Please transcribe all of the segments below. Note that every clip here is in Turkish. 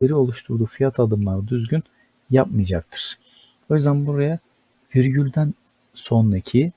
gridleri oluşturduğu fiyat adımları düzgün yapmayacaktır. O yüzden buraya virgülden sonraki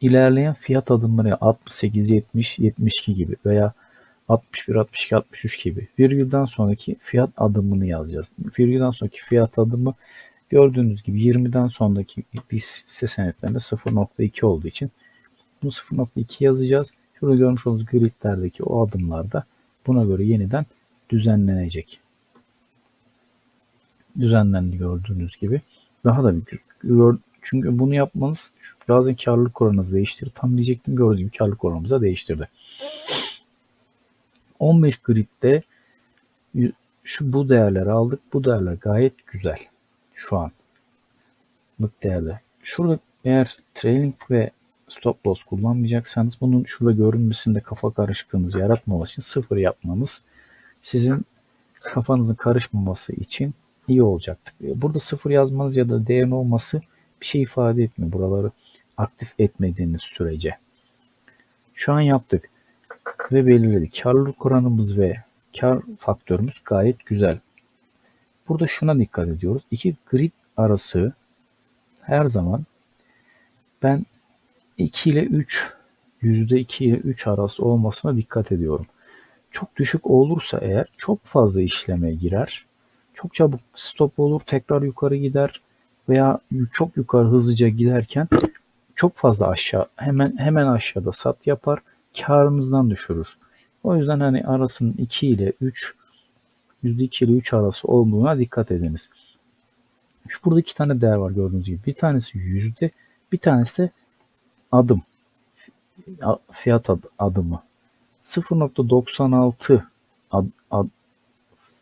ilerleyen fiyat adımları 68, 70, 72 gibi veya 61, 62, 63 gibi virgülden sonraki fiyat adımını yazacağız. Virgülden sonraki fiyat adımı gördüğünüz gibi 20'den sonraki hisse senetlerinde 0.2 olduğu için bunu 0.2 yazacağız. Şurada görmüş olduğunuz gridlerdeki o adımlarda buna göre yeniden düzenlenecek. Düzenlendi gördüğünüz gibi. Daha da büyük. Çünkü bunu yapmanız bazen karlılık oranınızı değiştirir. Tam diyecektim gördüğünüz gibi karlılık oranımıza değiştirdi. 15 gridde şu bu değerleri aldık. Bu değerler gayet güzel. Şu an. Lık değerde. Şurada eğer trailing ve stop loss kullanmayacaksanız bunun şurada görünmesinde kafa karışıklığınızı yaratmaması için sıfır yapmanız sizin kafanızın karışmaması için iyi olacaktır. Burada sıfır yazmanız ya da değerin olması bir şey ifade etmiyor. Buraları aktif etmediğiniz sürece. Şu an yaptık ve belirledik. Karlılık oranımız ve kar faktörümüz gayet güzel. Burada şuna dikkat ediyoruz. İki grid arası her zaman ben 2 ile 3 %2 ile 3 arası olmasına dikkat ediyorum. Çok düşük olursa eğer çok fazla işleme girer. Çok çabuk stop olur, tekrar yukarı gider veya çok yukarı hızlıca giderken çok fazla aşağı hemen hemen aşağıda sat yapar karınızdan düşürür. O yüzden hani arasının 2 ile 3 %2 ile 3 arası olduğuna dikkat ediniz. Şu burada iki tane değer var gördüğünüz gibi. Bir tanesi yüzde, bir tanesi de adım. Fiyat ad, adımı. 0.96 ad, ad,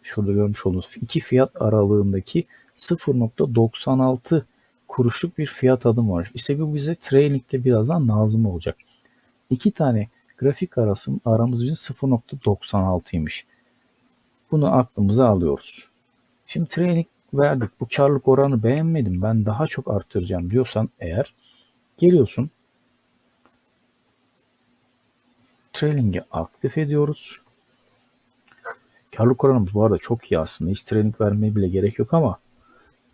şurada görmüş olduğunuz iki fiyat aralığındaki 0.96 kuruşluk bir fiyat adım var. İşte bu bize trailing'de birazdan lazım olacak. İki tane grafik arası aramız bizim 0.96'ymış. Bunu aklımıza alıyoruz. Şimdi trailing verdik. Bu karlık oranı beğenmedim. Ben daha çok arttıracağım diyorsan eğer geliyorsun. Trailing'i aktif ediyoruz. Karlık oranımız bu arada çok iyi aslında. Hiç trailing vermeye bile gerek yok ama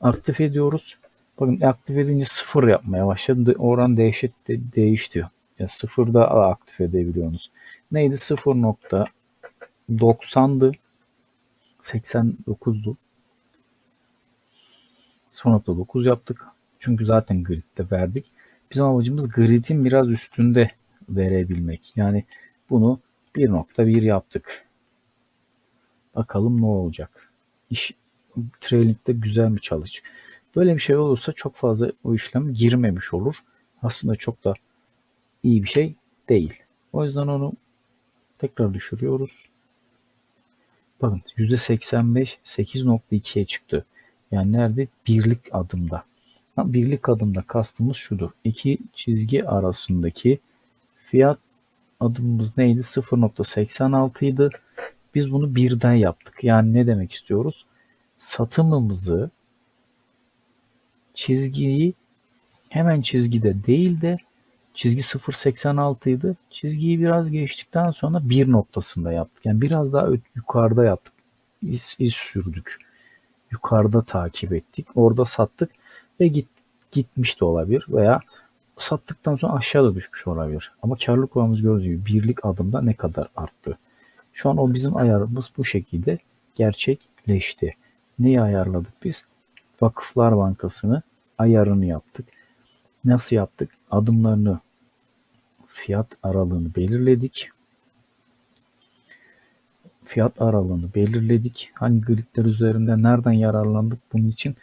aktif ediyoruz. Bakın aktif edince sıfır yapmaya başladı. Oran değişti, değişti. Ya sıfırda aktif edebiliyorsunuz. Neydi? 0.90'dı. 89'du. 0.9 yaptık. Çünkü zaten gridde verdik. Bizim amacımız gridin biraz üstünde verebilmek. Yani bunu 1.1 yaptık. Bakalım ne olacak. İş trailing'de güzel mi çalış? Böyle bir şey olursa çok fazla o işlem girmemiş olur. Aslında çok da iyi bir şey değil. O yüzden onu tekrar düşürüyoruz. Bakın %85 8.2'ye çıktı. Yani nerede? Birlik adımda. Birlik adımda kastımız şudur. İki çizgi arasındaki fiyat adımımız neydi? 0.86 idi. Biz bunu birden yaptık. Yani ne demek istiyoruz? Satımımızı çizgiyi hemen çizgide değil de çizgi 0.86 idi. Çizgiyi biraz geçtikten sonra bir noktasında yaptık. Yani biraz daha yukarıda yaptık. İz, iz sürdük. Yukarıda takip ettik. Orada sattık ve git, gitmiş de olabilir veya sattıktan sonra aşağıda düşmüş olabilir. Ama karlılık oranımız gördüğünüz gibi birlik adımda ne kadar arttı. Şu an o bizim ayarımız bu şekilde gerçekleşti. Neyi ayarladık biz? Vakıflar Bankası'nı ayarını yaptık. Nasıl yaptık? Adımlarını fiyat aralığını belirledik. Fiyat aralığını belirledik. Hangi gridler üzerinde nereden yararlandık bunun için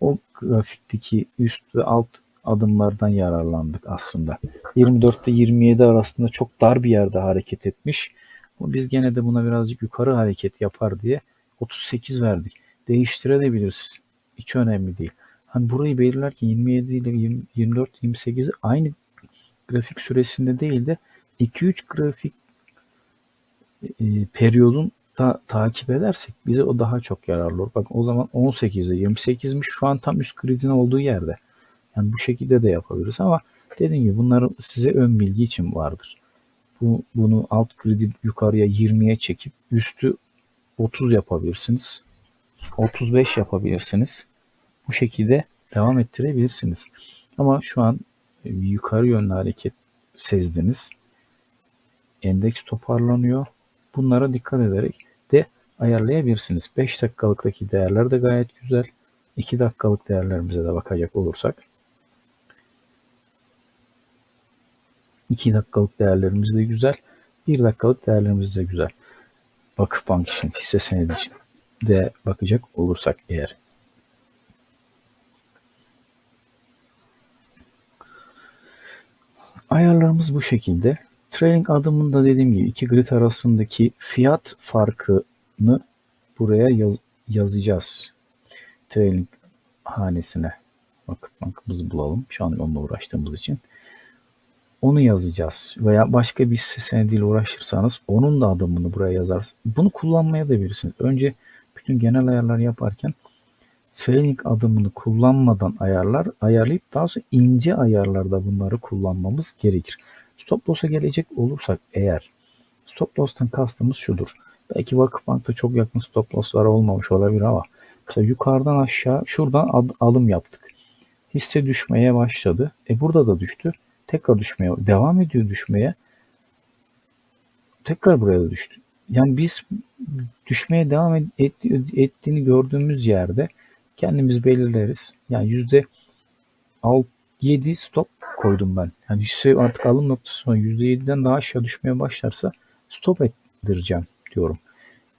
o grafikteki üst ve alt adımlardan yararlandık aslında. 24 ile 27 arasında çok dar bir yerde hareket etmiş. Ama biz gene de buna birazcık yukarı hareket yapar diye 38 verdik. Değiştirebilirsiniz. Hiç önemli değil. Hani burayı belirlerken 27 ile 24, 28'i aynı grafik süresinde değil de 2-3 grafik e, periyodun ta, takip edersek bize o daha çok yararlı olur. Bak o zaman 18'de 28'miş şu an tam üst gridin olduğu yerde. Yani bu şekilde de yapabiliriz ama dediğim gibi bunlar size ön bilgi için vardır. Bu, bunu alt gridi yukarıya 20'ye çekip üstü 30 yapabilirsiniz. 35 yapabilirsiniz. Bu şekilde devam ettirebilirsiniz. Ama şu an e, yukarı yönlü hareket sezdiniz. Endeks toparlanıyor. Bunlara dikkat ederek de ayarlayabilirsiniz. 5 dakikalıktaki değerler de gayet güzel. 2 dakikalık değerlerimize de bakacak olursak 2 dakikalık değerlerimiz de güzel. 1 dakikalık değerlerimiz de güzel. Vakıfbank için, hisse senedi için de bakacak olursak eğer. Ayarlarımız bu şekilde. Trailing adımında dediğim gibi iki grid arasındaki fiyat farkını buraya yaz, yazacağız. Trailing hanesine. Vakıf bankımızı bulalım. Şu an onunla uğraştığımız için. Onu yazacağız. Veya başka bir senediyle uğraşırsanız onun da adımını buraya yazarsınız. Bunu kullanmaya da bilirsiniz. Önce bütün genel ayarlar yaparken Trailing adımını kullanmadan ayarlar ayarlayıp daha sonra ince ayarlarda bunları kullanmamız gerekir. Stop loss'a gelecek olursak eğer stop loss'tan kastımız şudur. Belki Vakıfbank'ta çok yakın stop loss'lar olmamış olabilir ama mesela yukarıdan aşağı şuradan ad, alım yaptık. Hisse düşmeye başladı. E burada da düştü. Tekrar düşmeye devam ediyor düşmeye. Tekrar buraya da düştü. Yani biz düşmeye devam et, ettiğini gördüğümüz yerde kendimiz belirleriz. Yani yüzde 7 stop koydum ben. Yani hisse artık alım noktası %7'den daha aşağı düşmeye başlarsa stop ettireceğim diyorum.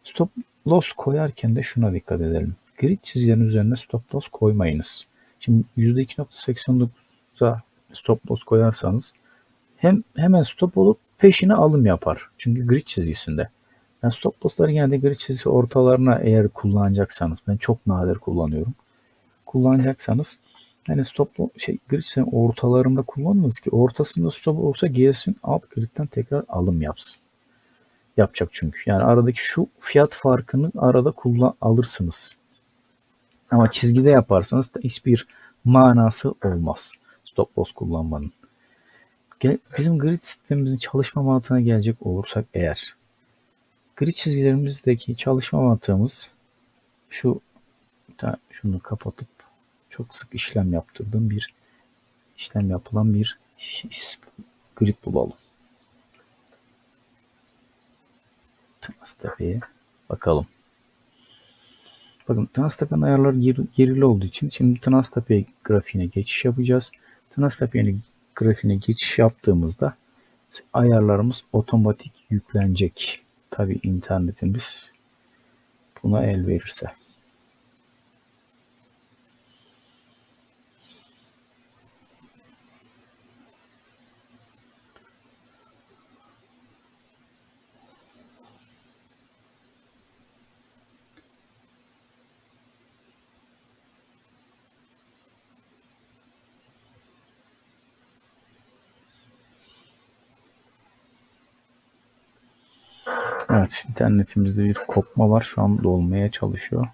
Stop loss koyarken de şuna dikkat edelim. Grid çizgilerin üzerine stop loss koymayınız. Şimdi %2.89'a stop loss koyarsanız hem hemen stop olup peşine alım yapar. Çünkü grid çizgisinde. Yani stop loss'ları genelde grid çizgisi ortalarına eğer kullanacaksanız ben çok nadir kullanıyorum. Kullanacaksanız yani stop şey grid ortalarında kullanınız ki ortasında stop olsa gelsin alt gridden tekrar alım yapsın. Yapacak çünkü. Yani aradaki şu fiyat farkını arada kullan alırsınız. Ama çizgide yaparsanız da hiçbir manası olmaz. Stop loss kullanmanın. Bizim grid sistemimizin çalışma mantığına gelecek olursak eğer grid çizgilerimizdeki çalışma mantığımız şu şunu kapatıp çok sık işlem yaptırdığım bir işlem yapılan bir grid bulalım. Tınaztepe'ye bakalım. Bakın Tınaztepe'nin ayarları gerili olduğu için şimdi Tınaztepe grafiğine geçiş yapacağız. Tınaztepe'nin grafiğine geçiş yaptığımızda ayarlarımız otomatik yüklenecek. Tabi internetimiz buna el verirse. Evet internetimizde bir kopma var. Şu an dolmaya çalışıyor.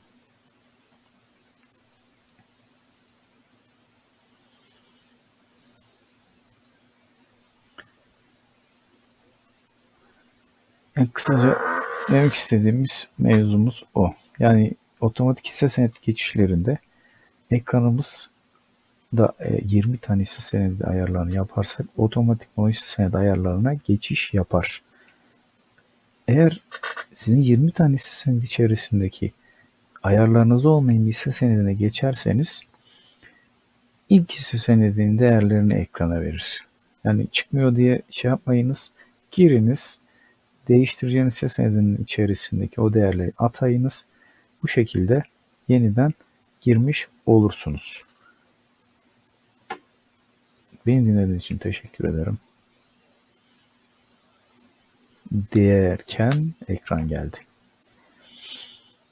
Yani kısaca demek istediğimiz mevzumuz o. Yani otomatik hisse senet geçişlerinde ekranımız da 20 e, tane hisse senedi ayarlarını yaparsak otomatik o hisse senedi ayarlarına geçiş yapar. Eğer sizin 20 tane hisse senedi içerisindeki ayarlarınız olmayan hisse senedine geçerseniz ilk hisse senedinin değerlerini ekrana verir. Yani çıkmıyor diye şey yapmayınız. Giriniz. Değiştireceğiniz hisse senedinin içerisindeki o değerleri atayınız. Bu şekilde yeniden girmiş olursunuz. Beni dinlediğiniz için teşekkür ederim derken ekran geldi.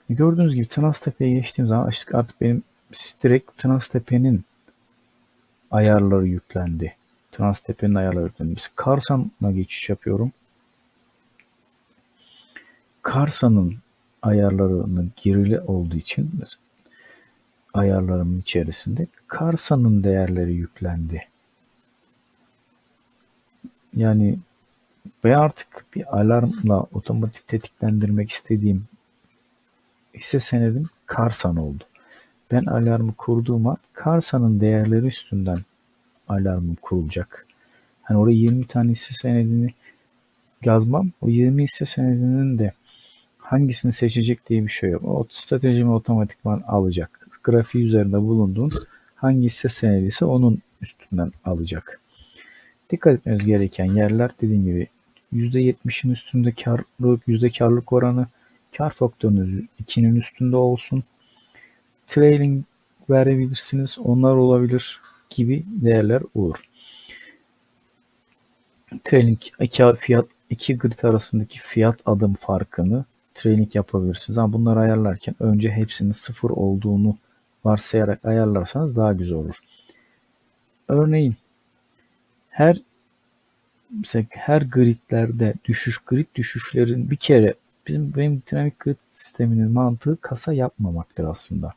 Gördüğünüz gibi Tınaztepe'ye geçtiğim zaman artık, artık benim direkt Tınaztepe'nin ayarları yüklendi. Tınaztepe'nin ayarları yüklendi. Biz Karsan'a geçiş yapıyorum. Karsa'nın ayarlarının girili olduğu için ayarlarımın içerisinde Karsa'nın değerleri yüklendi. Yani veya artık bir alarmla otomatik tetiklendirmek istediğim hisse senedim Karsan oldu. Ben alarmı kurduğum an Karsa'nın değerleri üstünden alarmım kurulacak. Hani oraya 20 tane hisse senedini yazmam. O 20 hisse senedinin de hangisini seçecek diye bir şey yok. O stratejimi otomatikman alacak. Grafiği üzerinde bulunduğun hangi hisse senediyse onun üstünden alacak. Dikkat etmeniz gereken yerler dediğim gibi %70'in üstünde karlılık, yüzde karlılık oranı, kar faktörünüz 2'nin üstünde olsun. Trailing verebilirsiniz. Onlar olabilir gibi değerler olur. Trailing iki fiyat iki grid arasındaki fiyat adım farkını trailing yapabilirsiniz. Ama bunları ayarlarken önce hepsinin sıfır olduğunu varsayarak ayarlarsanız daha güzel olur. Örneğin her mesela her gridlerde düşüş grid düşüşlerin bir kere bizim benim dinamik grid sisteminin mantığı kasa yapmamaktır aslında.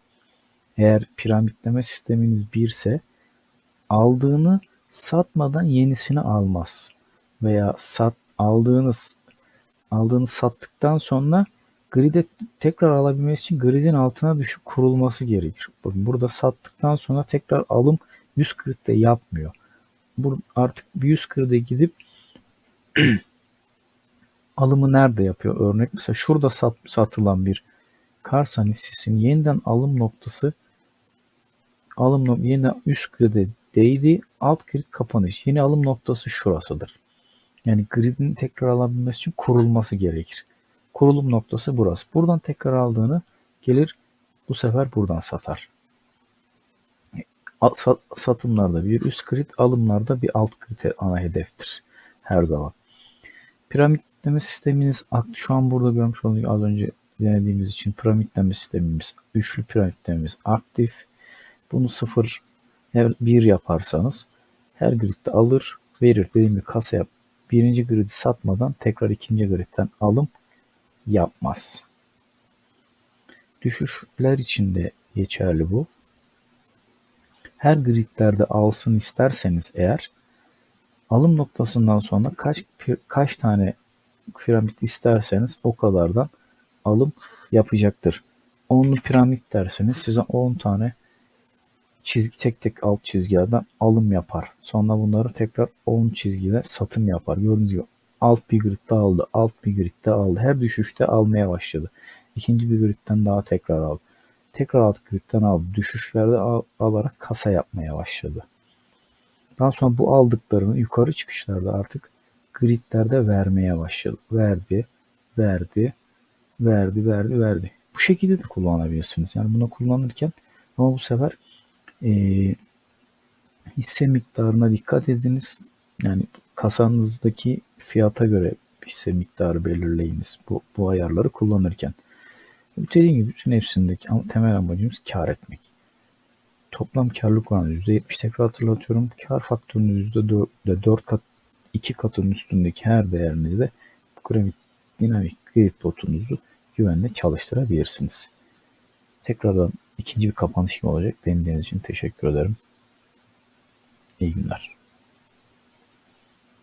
Eğer piramitleme sisteminiz birse aldığını satmadan yenisini almaz. Veya sat aldığınız aldığını sattıktan sonra grid'e tekrar alabilmesi için grid'in altına düşüp kurulması gerekir. Burada sattıktan sonra tekrar alım 100 grid'de yapmıyor. Artık 100 grid'e gidip alımı nerede yapıyor? Örnek mesela şurada sat, satılan bir Karsan hissesinin yeniden alım noktası alım noktası yeniden üst grid'e değdi. Alt grid kapanış. Yeni alım noktası şurasıdır. Yani gridin tekrar alabilmesi için kurulması gerekir. Kurulum noktası burası. Buradan tekrar aldığını gelir bu sefer buradan satar. Satımlarda bir üst grid, alımlarda bir alt grid ana hedeftir her zaman. Piramitleme sisteminiz şu an burada görmüş olduğunuz az önce denediğimiz için piramitleme sistemimiz, üçlü piramitlememiz aktif. Bunu sıfır 1 yaparsanız her gridde alır verir. Dediğim gibi kasa yap. Birinci gridi satmadan tekrar ikinci gridden alım yapmaz. Düşüşler için de geçerli bu. Her gridlerde alsın isterseniz eğer alım noktasından sonra kaç kaç tane piramit isterseniz o kadardan alım yapacaktır. Onlu piramit derseniz size 10 tane çizgi tek tek alt çizgilerden alım yapar. Sonra bunları tekrar 10 çizgide satım yapar. Gördüğünüz gibi alt bir gridde aldı, alt bir gridde aldı. Her düşüşte almaya başladı. İkinci bir gridden daha tekrar aldı. Tekrar alt gridden aldı. Düşüşlerde al, alarak kasa yapmaya başladı. Daha sonra bu aldıklarını yukarı çıkışlarda artık gridlerde vermeye başladı. Verdi, verdi, verdi, verdi, verdi. Bu şekilde de kullanabilirsiniz. Yani bunu kullanırken ama bu sefer e, hisse miktarına dikkat ediniz. Yani kasanızdaki fiyata göre hisse miktarı belirleyiniz bu, bu ayarları kullanırken. Dediğim gibi bütün hepsindeki temel amacımız kar etmek. Toplam karlılık oranı %70 tekrar hatırlatıyorum. Kar faktörünü %4, 4 kat 2 katının üstündeki her değerinizde bu grafik dinamik grid güvenle çalıştırabilirsiniz. Tekrardan ikinci bir kapanış olacak. Benim için teşekkür ederim. İyi günler.